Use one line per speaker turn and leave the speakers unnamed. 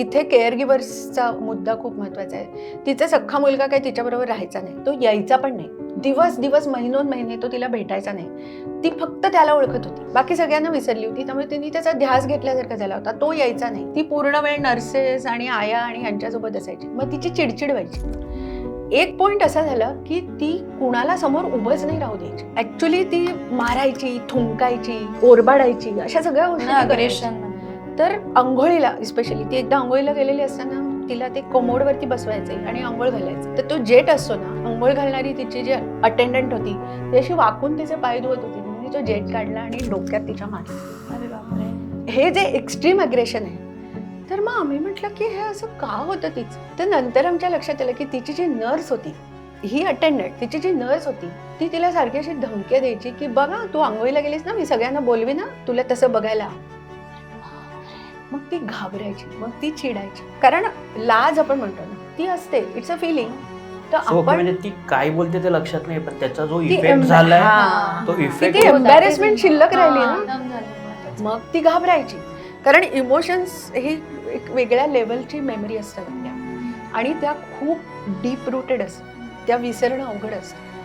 इथे केअर गिव्हर्सचा मुद्दा खूप महत्त्वाचा आहे. तिचा सख्खा मुलगा काही तिच्याबरोबर राहायचा नाही. तो यायचा पण नाही. दिवस दिवस महिनोन महिने तो तिला भेटायचा नाही. ती फक्त त्याला ओळखत होती. बाकी सगळ्यांना विसरली होती. त्यामुळे तिने त्याचा ध्यास घेतल्यासारखा झाला होता. तो यायचा नाही. ती पूर्ण वेळ नर्सेस आणि आया आणि यांच्यासोबत असायची. मग तिची चिडचिड व्हायची. एक पॉइंट असा झाला की ती कुणाला समोर उभंच नाही राहू द्यायची. ऍक्च्युली ती मारायची थुंकायची ओरबाडायची अशा सगळ्या गोष्टी तर आंघोळीला स्पेशली ती एकदा आंघोळीला गेलेली असताना तिला ते कोमोडवरती बसवायचे आणि आंघोळ घालायचं. तर तो जेट असतो ना आंघोळ घालणारी तिची जी अटेंडंट होती ती अशी वाकून तिचे पाय धुवत होती. तिने तो जेट काढला आणि डोक्यात तिच्या मारला.
अरे बापरे.
हे जे एक्स्ट्रीम अग्रेशन आहे तर मग आम्ही म्हटलं की हे असं का होतं तिचं? तर नंतर आमच्या लक्षात आलं की तिची जी नर्स होती ही अटेंडंट तिची जी नर्स होती ती तिला सारखी अशी धमक्या द्यायची की बघा तू आंघोळीला गेलीस ना मी सगळ्यांना बोलवी ना तुला तसं बघायला. मग ती घाबरायची मग ती चिडायची. कारण लाज आपण म्हणतो ना ती असते इट्स अ फिलिंग तर
So, okay,
आपण
म्हणजे ती काय बोलते ते लक्षात नाही पण त्याचा जो
ती
इफेक्ट झालाय
हा.
तो
किती
इफेक्ट
एम्बॅरेसमेंट शिल्लक राहिली ना. मग ती घाबरायची. कारण इमोशन्स ही एक वेगळ्या लेवलची मेमरी असतात आपल्या. आणि त्या खूप डीप रुटेड असतात. त्या विसरणं अवघड असतं